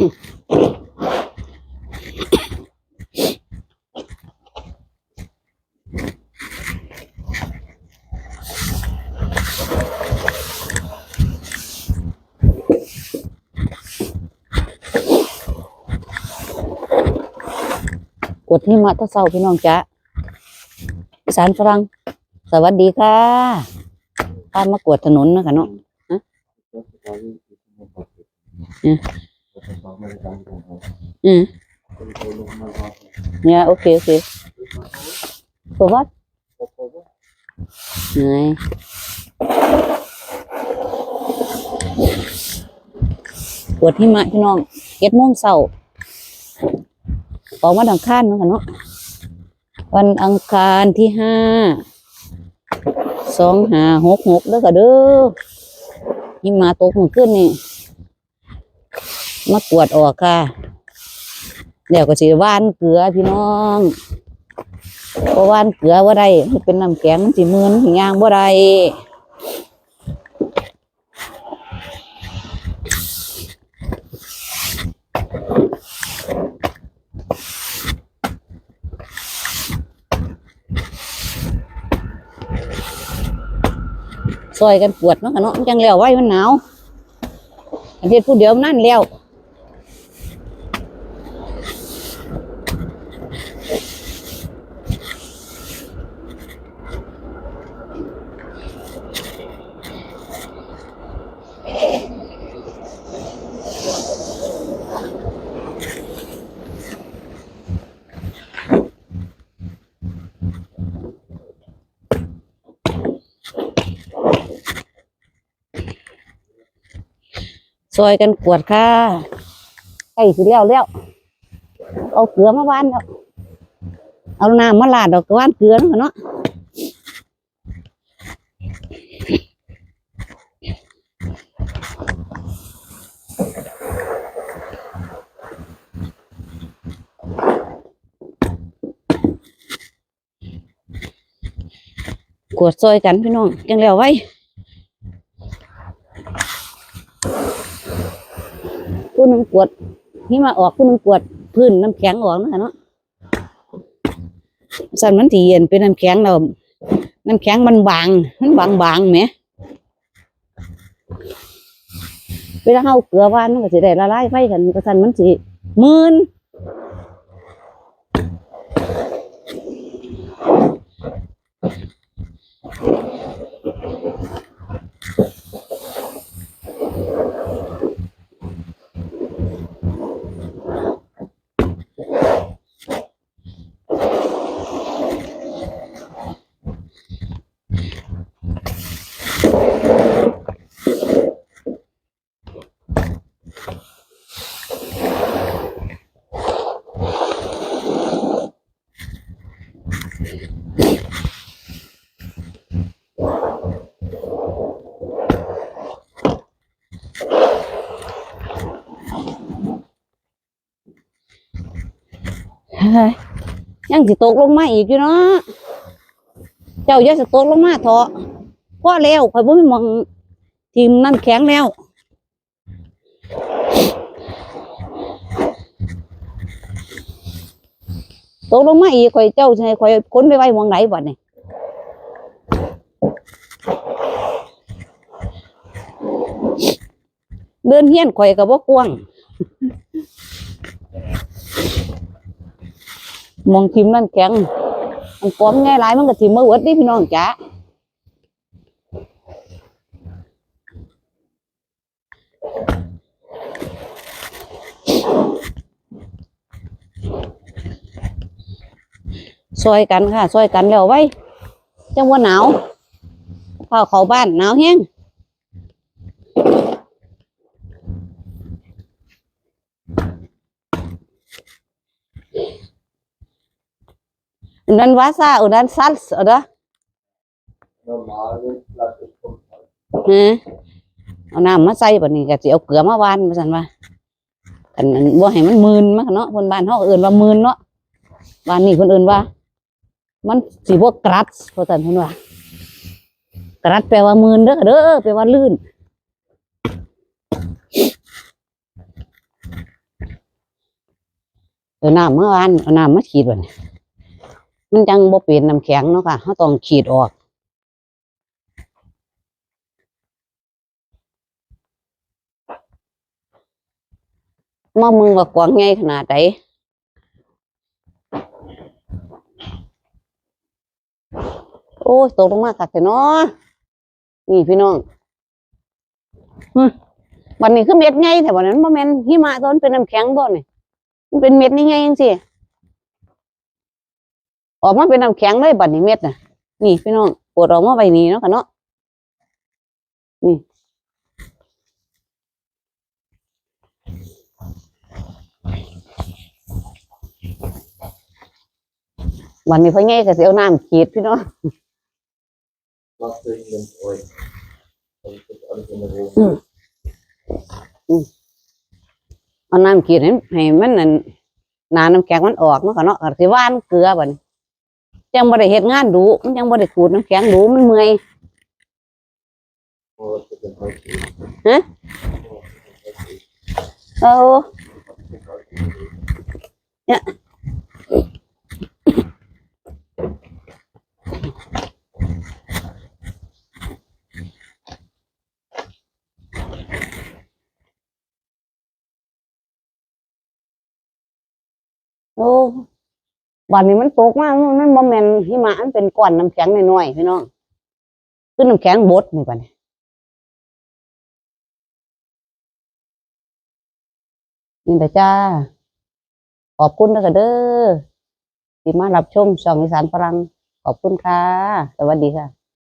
กดหิมะตะเศร้าพี่น้องจ๊ะสานฝรั่งสวัสดีค่ะพามากวดถนนนะคะเนาะ อืมเนี่ยโอเคโอเค for what ไหนปวดหิมะพี่น้องเจ็ดโมงเช้าออกมาดังคานเนาะค่ะเนาะวันอังคารที่ห้าสองห้าหกหกเด้อค่ะเด้อหิมะตกเมื่อคืนนี่ มากวดออกค่ะเดี๋ยวก็สิว่านเกลือพี่น้องเพราะว่านเกลือว่าได้มันเป็นน้ำแข็งมันสิมือนสิย่างบ่าได้ซอยกันปวดเนาะเนาะจังแล้วไว้มันหนาวอันเฮ็ดผู้เดียวมันนั่นแล้ว ซ อยกันกวดค่ะใกล้สิแล้วแล้วเอาเกลือมาบ้านแล้วเอาน้ำมาลาดดอกกว่านเกลือเนาะเนาะกวดซอยกันพี่น้องจังแล้วไว้ ผู้หนึงกวดนี่มาออกผู้หนึงกวดพื้นน้ำแข็งออกนะเนาะสันมันถี่เย็นเป็นน้ำแข็งเราน้ำแข็งมันบาง มันบางบางๆแหมเวลาเอาเกลือหวานมันก็จะได้ละลายไปกันก็สันมันสิมื่นเฮ้ ยยังสิตกลงมาอีกอยู่เนาะเจ้าอย่าสิตกลงมาเถอะพอแล้วข่อยบ่มีหมองทีมน้ำแข็งแล้ว ตกลงมาอีกข่อยเจ้าให้ข่อยค้นไปไว้หมองไหนบัดนี้เดินเฮี้ยนข่อยก็บ่กว้างมองทิมนั่นแข็งมันป้อมง่ายหลายมันก็ทิมมาเวิดเดิพี่น้องจ้า ซอยกันค่ะ ซอยกันแล้วไว้ จังว่าหนาวพาเขาบ้านหนาวแห้งอันนั้นวาซาอันนั้นซัลส์เอาเด้อ Normale Flasche kommt halt. ฮะเอาน้ำมาใส่บัดนี้ก็สิเอาเกลือมาวานว่าซั่นว่าอันนั้นบ่ให้มันมืนมากเนาะคนบ้านเฮาเอิ้นว่ามืนเนาะบ้านนี้เพิ่นเอิ้นว่า มันสิบ่กรัดเพราะซั่นเพิ่นว่ากรัดแปลว่ามืนเด้อเด้อแปลว่าลื่นเออน้ำเมื่อวานเอาน้ำมาขีดวันนี้มันจังบ่เป็นน้ำแข็งเนาะค่ะเขาต้องขีดออกมามึงว่ากว้างใหญ่ขนาดไหนโอ้ยตกลงมากัดแต่เนาะนี่พี่น้องวันนี้คือเม็ดใหญ่แต่วันนั้นบ่แม่นหิมะตอนเป็นน้ำแข็งบ่นี่มันเป็นเม็ดนี่ไงจังซี่ออกมาเป็นน้ำแข็งเลยบัดนี้เม็ดน่ะ นี่พี่น้องปวดออกมาไว้นี่เนาะค่ะเนาะนี่วันนี้พ่อใหญ่ก็สิเอาน้ำขีดพี่น้อง เอาน้ำขีดให้ให้มันนั่นหนาน้ำแข็งมันออกเนาะค่ะเนาะก็สิหว่านเกลือบัดนี้จังบ่ได้เฮ็ดงานดูมันจังบ่ได้ขูดน้ำแข็งดูมันเมื่อย Or put in high heat. Huh? Or put โอ้บัดนี้มันตกมากมันบ่แม่นหิมะมันเป็นก้อนน้ำแข็งน้อยๆพี่น้องคือน้ำแข็งบดนี่บัดนี้นี่แหละจ้า ขอบคุณนะเด้อที่มารับชมช่องอีสานฝรั่งขอบคุณค่ะ สวัสดีค่ะ